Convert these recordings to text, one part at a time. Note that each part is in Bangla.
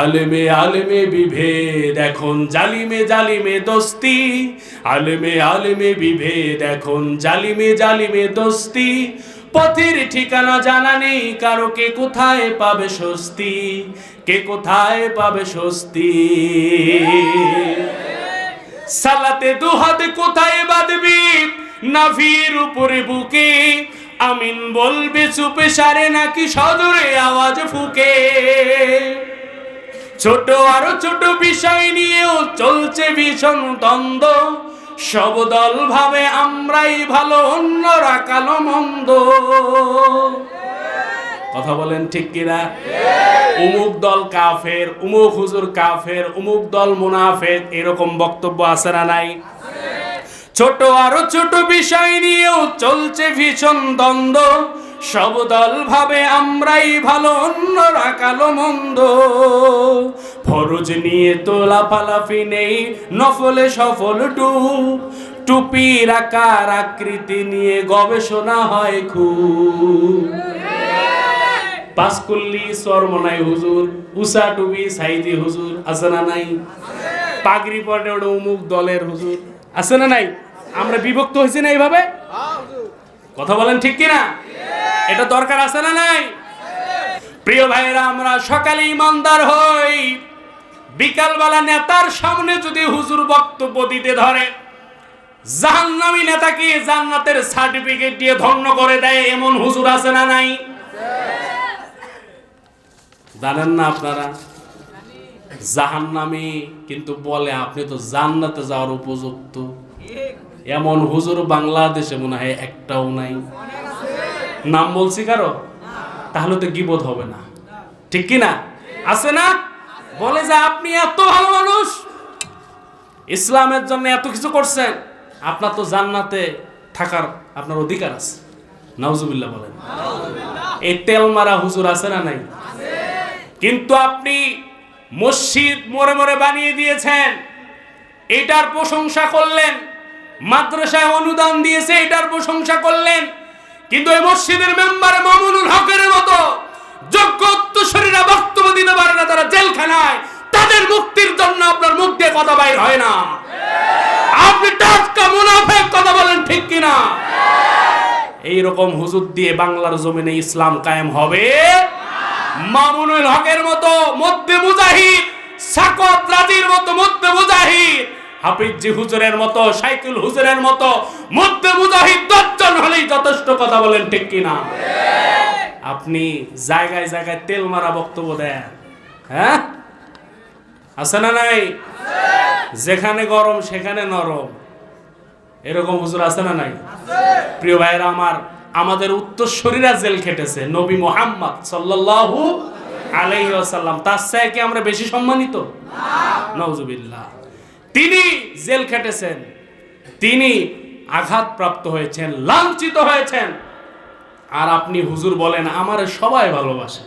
আলেমে আলেমে বিভেদ, এখন জালিমে জালিমে দোস্তি। আলেমে আলেমে বিভেদ, এখন জালিমে জালিমে দোস্তি। পথের ঠিকানা জানা নেই, কারও কে কোথায় পাবে স্বস্তি? কে কোথায় পাবে স্বস্তি? সালাতে দুহাত কোথায় বাঁধবি? নাভির উপরে বুকে। আমিন বলবে চুপে সারে নাকি সদরে আওয়াজ ফুকে? ছোট আরও ছোট বিষয় নিয়েও চলছে ভীষণ দ্বন্দ্ব। সব দল ভাবে আমরাই ভালো, অন্যরা কালো, মন্দ। কথা বলেন ঠিক কিনা? উমুক দল কাফের, উমুক হুজুর কাফের, উমুক দল মুনাফের এরকম বক্তব্য আছে না নাই? ছোট আরও ছোট বিষয় নিয়েও চলছে ভীষণ দ্বন্দ্ব। সব দল ভাবে আমরাই ভালো অন্যরা কালো মন্দ। ফরজ নিয়ে তো লাফালাফি নেই নফলে সফল টু টুপির আকার আকৃতি নিয়ে গবেষণা হয় খুব। পাসকুল্লি সরমনাই হুজুর উষা টুবি সাইদি হুজুর আছে না নাই? পাগড়ি পরে ওটা উমুক দলের হুজুর আছে না নাই? আমরা বিভক্ত হয়েছি না এইভাবে? কথা বলেন ঠিক কিনা? এটা দরকার আছে না নাই? প্রিয় ভাইরা আমরা সকালে ইমানদার হই। বিকালবেলা নেতার সামনে যদি হুজুর বক্তব্য দিতে ধরে, জাহান্নামী নেতাকে জান্নাতের সার্টিফিকেট দিয়ে ধন্য করে দেয়, এমন হুজুর আছে না নাই? জানেন না আপনারা? জাহান্নামী কিন্তু বলে, আপনি তো জান্নাতে যাওয়ার উপযুক্ত। এমন হুজুর বাংলাদেশে মনে হয় একটাও নাই। নাম বলছি কারও? তাহলে তো গিবোধ হবে না। ঠিক কি না আছে না? বলে যে আপনি এত ভালো মানুষ ইসলামের জন্য এত কিছু করছেন আপনার তো জান্নাতে থাকার আপনার অধিকার আছে। নাউজুবিল্লাহ বলেন। এই তেল মারা হুজুর আছে না নাই? কিন্তু আপনি মসজিদ মোড়ে মোড়ে বানিয়ে দিয়েছেন এটার প্রশংসা করলেন মাদ্রাসায় অনুদান দিয়েছে এটার প্রশংসা করলেন কিন্তু এই মসজিদের মেম্বার মামুনুল হকের মতো যোগ্য উত্তরসূরিরা বক্তব্য দিতে পারে না, তারা জেলখানায়। তাদের মুক্তির জন্য আপনার মুখ দিয়ে কথা বাইর হয় না। আপনি টাটকা মুনাফেক কথা বলেন ঠিক কিনা? এই রকম হুজুর দিয়ে বাংলার জমিনে ইসলাম কায়েম হবে? মামুনুল হকের মতো মধ্যে মুজাহিদ, সাকত রাজির মতো মধ্যে মুজাহিদ, হাফিজি হুজুরের মতো সাইকুল হুজুরের মতো মধ্যে মুজাহিদ দশজন কথা বলেন ঠিক কিনা? আপনি জায়গায় জায়গায় তেল মারা বক্তব্য দেন। হ্যাঁ? আছে না নাই? যেখানে গরম, সেখানে নরম। এরকম হুজুর আছে না নাই? প্রিয় ভাইরা আমার, আমাদের উত্তরসূরিরা জেল খেটেছে, নবী মোহাম্মদ সাল্লাল্লাহু আলাইহি ওয়াসাল্লাম। তার চেয়ে কি আমরা বেশি সম্মানিত? নওজুবিল্লাহ তিনি জেল খেটেছেন। তিনি আঘাতপ্রাপ্ত হয়েছেন, লাঞ্ছিত হয়েছেন। আর আপনি হুজুর বলেন, আমার সবাই ভালোবাসে।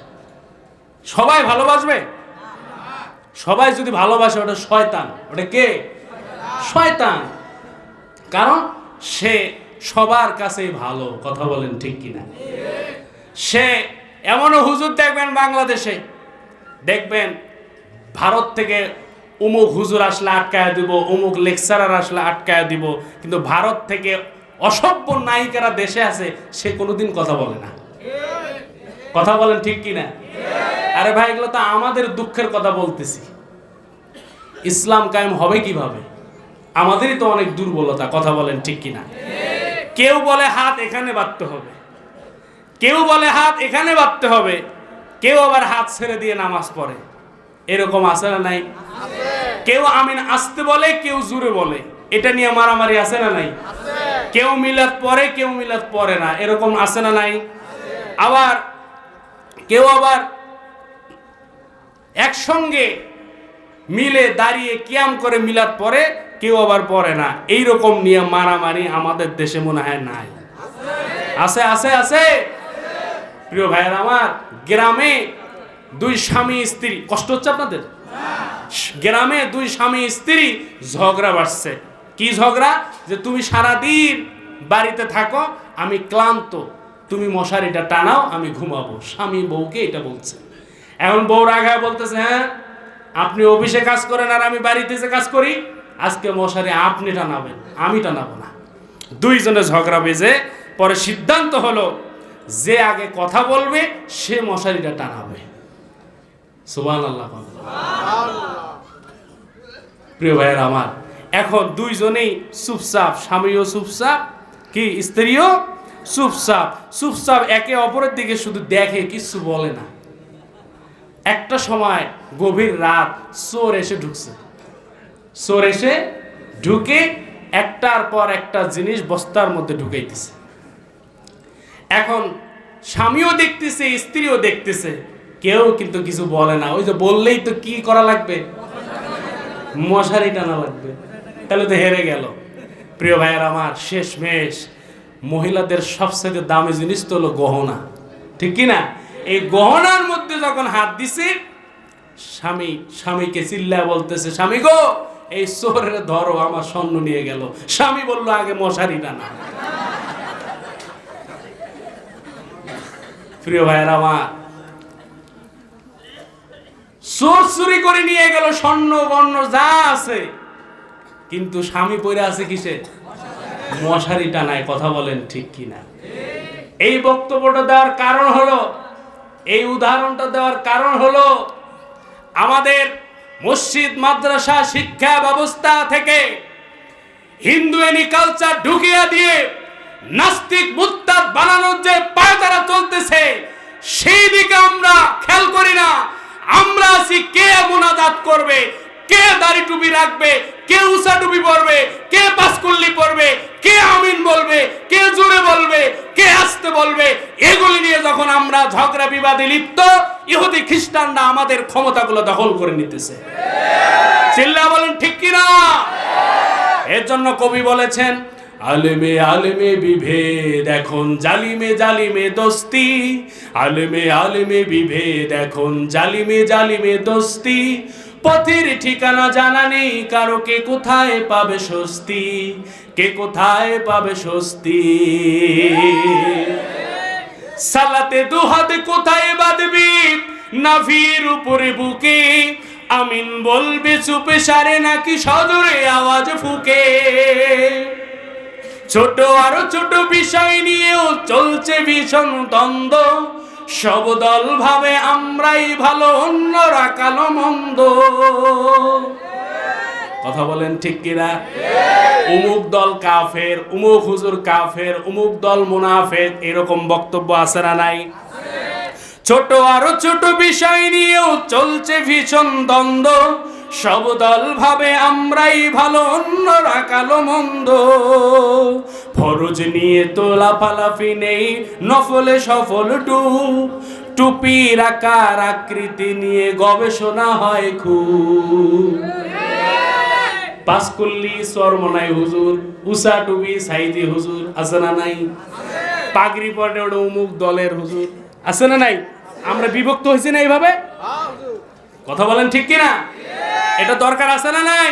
সবাই ভালোবাসবে? সবাই যদি ভালোবাসে, ওটা শয়তান। ওটা কে? শয়তান। কারণ সে সবার কাছেই ভালো, কথা বলেন ঠিক কিনা। সে এমনও হুজুর দেখবেন বাংলাদেশে। দেখবেন ভারত থেকে উমুক হুজুর আসলে আটকায় দিব, উমুক লেকচারার আসলে আটকায় দিব, কিন্তু ভারত থেকে অসভ্য নায়িকারা দেশে আছে, সে কোনোদিন কথা বলে না। কথা বলেন ঠিক কিনা? আরে ভাই, এগুলো তো আমাদের দুঃখের কথা বলতেছি। ইসলাম কায়েম হবে কীভাবে? আমাদেরই তো অনেক দুর্বলতা, কথা বলেন ঠিক কিনা? কেউ বলে হাত এখানে বাঁধতে হবে। কেউ বলে হাত এখানে বাঁধতে হবে। কেউ আবার হাত ছেড়ে দিয়ে নামাজ পড়ে। এরকম আছে না নাই? কেউ আমিন আসতে বলে কেউ জুড়ে বলে। এটা নিয়ে মারামারি আছে না নাই? কেউ মিলাদ পরে কেউ মিলাদ পরে না। এরকম আছে না নাই? আবার কেউ আবার একসঙ্গে মিলে দাঁড়িয়ে কিয়াম করে মিলাদ পরে কেউ আবার পরে না। এই রকম নিয়ে মারামারি আমাদের দেশে মনে হয় নাই। আছে আছে আছে। প্রিয় ভাইয়ের আমার গ্রামে দুই স্বামী স্ত্রী কষ্ট হচ্ছে আপনাদের? গ্রামে দুই স্বামী স্ত্রী ঝগড়া বাড়ছে। কি ঝগড়া? যে তুমি সারাদিন বাড়িতে থাকো, আমি ক্লান্ত। তুমি মশারিটা টানাও, আমি ঘুমাবো। স্বামী বউকে এটা বলছে। এখন বউ রাগায় বলতেছে হ্যাঁ আপনি অফিসে কাজ করেন আর আমি বাড়িতে যে কাজ করি, আজকে মশারি আপনি টানাবেন, আমি টানাবো না। দুইজনে ঝগড়া বেজে পরে সিদ্ধান্ত হলো, যে আগে কথা বলবে, সে মশারিটা টানাবে। সুবান আল্লাহ প্রিয় ভাইয়ের আমার, এখন দুইজনেই চুপচাপ, স্বামীও চুপচাপ, কি স্ত্রীও চুপচাপ। চুপচাপ একে অপরের দিকে শুধু দেখে কিছু বলে না। একটা সময় গভীর রাত চোর এসে ঢুকছে। চোর এসে ঢুকে একটার পর একটা জিনিস বস্তার মধ্যে ঢুকাইতেছে। এখন স্বামীও দেখতেছে, স্ত্রীও দেখতেছে, কেউ কিন্তু কিছু বলে না। ওই যে বললেই তো কি করা লাগবে? মশারি টানা লাগবে। তাহলে তো হেরে গেল। প্রিয় ভাইয়ের আমার শেষ মেশ মহিলাদের সবচেয়ে দামি জিনিস তো হলো গহনা। ঠিক কি না? এই গহনার মধ্যে যখন হাত দিছে, স্বামী, স্বামীকে চিল্লা বলতেছে, স্বামী গো, এই চোরের ধরো, আমার স্বর্ণ নিয়ে গেল। স্বামী বলল, আগে মশারি টানা। প্রিয় ভাইয়ের আমার চোর চুরি করে নিয়ে গেল, স্বর্ণ, বর্ণ, যা আছে। কিন্তু স্বামী পড়ে আছে কিসে? মশারি টানায়, কথা বলেন ঠিক কিনা। এই বক্তব্যটা দেওয়ার কারণ হলো, এই উদাহরণটা দেওয়ার কারণ হলো, আমাদের মসজিদ, মাদ্রাসা, শিক্ষা ব্যবস্থা থেকে হিন্দু এনি কালচার ঢুকিয়ে দিয়ে নাস্তিক মুত্তাদ বানানোর যে পায়তারা চলতেছে, সেই দিকে আমরা খেয়াল করি না। আছি, কে মোনাজাত করবে? কে দাড়ি টুপি রাখবে? কে উষা টুপি পরবে? কে পাসকুল্লি পরবে? কে আমিন বলবে? কে জোরে বলবে? কে আসতে বলবে? এগুলি নিয়ে যখন আমরা ঝগড়া বিবাদে লিপ্ত, ইহুদি খ্রিস্টানরা আমাদের ক্ষমতাগুলো দখল করে নিতেছে। চিল্লা বলেন, ঠিক কিনা? এর জন্য কবি বলেছেন আলেমে আলেমে বিভেদ, এখন জালিমে জালিমে দোস্তি। আলেমে আলেমে বিভেদ, এখন জালিমে জালিমে দোস্তি। পথের ঠিকানা জানা নেই, কারও কে কোথায় পাবে স্বস্তি? কে কোথায় পাবে স্বস্তি? সালাতে দুহাত কোথায় বাঁধবি? নাভির উপরে বুকে। আমিন বলবে চুপে সারে নাকি সদরে আওয়াজ ফুকে। ছোট আরও ছোট বিষয় নিয়েও চলছে ভীষণ দ্বন্দ্ব। সব দল ভাবে আমরাই ভালো, অন্যরা কালো, মন্দ। কথা বলেন ঠিক কিনা? উমুক দল কাফের, উমুক হুজুর কাফের, উমুক দল মুনাফের এরকম বক্তব্য আছে না নাই? ছোট আরও ছোট বিষয় নিয়েও চলছে ভীষণ দ্বন্দ্ব। সব দল ভাবে আমরাই ভালো অন্যরা কালো মন্দ। ফরজ নিয়ে তো লাফালাফি নেই নফলে সফল টু টুপির আকার আকৃতি নিয়ে গবেষণা হয় খুব। পাসকুল্লি সরমনাই হুজুর উষা টুবি সাইদি হুজুর আছে না নাই? পাগড়ি পরে ওটা উমুক দলের হুজুর আছে না নাই? আমরা বিভক্ত হয়েছি না এইভাবে? কথা বলেন ঠিক কিনা? এটা দরকার আছে না নাই?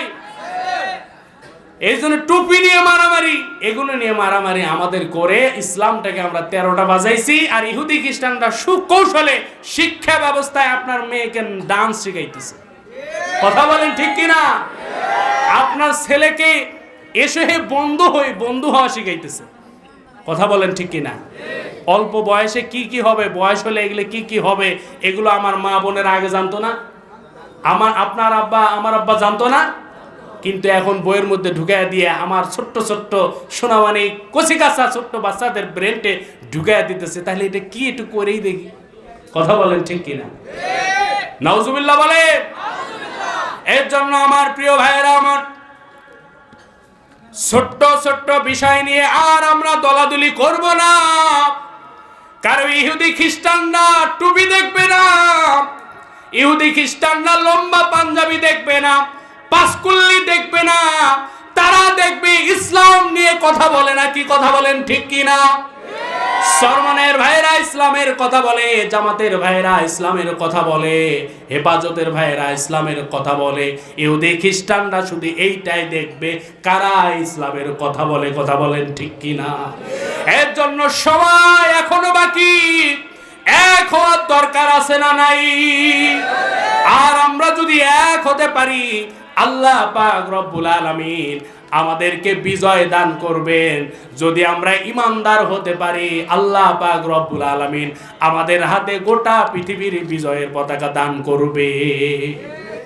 এই জন্য টুপি নিয়ে মারামারি, এগুলো নিয়ে মারামারি আমাদের করে ইসলামটাকে আমরা তেরোটা বাজাইছি, আর ইহুদি খ্রিস্টানরা সুকৌশলে শিক্ষা ব্যবস্থায় আপনার মেয়েকে ডান্স শিখাইতেছে। কথা বলেন ঠিক কিনা? আপনার ছেলেকে এসে বন্ধু হয়ে বন্ধু হওয়া শিখাইতেছে। কথা বলেন ঠিক কিনা? অল্প বয়সে কি কি হবে? বয়স হলে এগুলো কি কি হবে? এগুলো আমার মা বোনের আগে জানতো না? আমার আপনার আব্বা, আমার আব্বা জানতো না, কিন্তু এখন বইয়ের মধ্যে ঢুকাইয়া দিয়ে আমার ছোট্ট ছোট্ট সোনামানি কচি কাঁচা ছোট্ট বাচ্চাদের ব্রেনটে ঢুকাইয়া দিতেছে। তাহলে এটা কি একটু করেই দেখি। কথা বলেন ঠিক কিনা? নাউজুবিল্লাহ বলে এর জন্য আমার প্রিয় ভাইয়েরা, আমার ছোট্ট ছোট্ট বিষয় নিয়ে আর আমরা দলাদলি করব না। কারণ ইহুদি খ্রিস্টানরা টুপি দেখবে না। ইহুদি খ্রিস্টানরা লম্বা পাঞ্জাবি দেখবে না, পাসকুল্লি দেখবে না, তারা দেখবে ইসলাম নিয়ে কথা বলে না। কি কথা বলেন ঠিক কি না? সরমনের ভাইরা ইসলামের কথা বলে, জামাতের ভাইরা ইসলামের কথা বলে, হেফাজতের ভাইরা ইসলামের কথা বলে। ইহুদি খ্রিস্টানরা শুধু এইটাই দেখবে, কারা ইসলামের কথা বলে, কথা বলেন ঠিক কি না? এর জন্য সবাই এখনও বাকি। হওয়ার দরকার আছে না নাই? আর আমরা যদি এক হতে পারি, আল্লাহ পাক রব্বুল আলামিন আমাদেরকে বিজয় দান করবেন। যদি আমরা ইমানদার হতে পারি, আল্লাহ পাক রব্বুল আলামিন আমাদের হাতে গোটা পৃথিবীর বিজয়ের পতাকা দান করবে।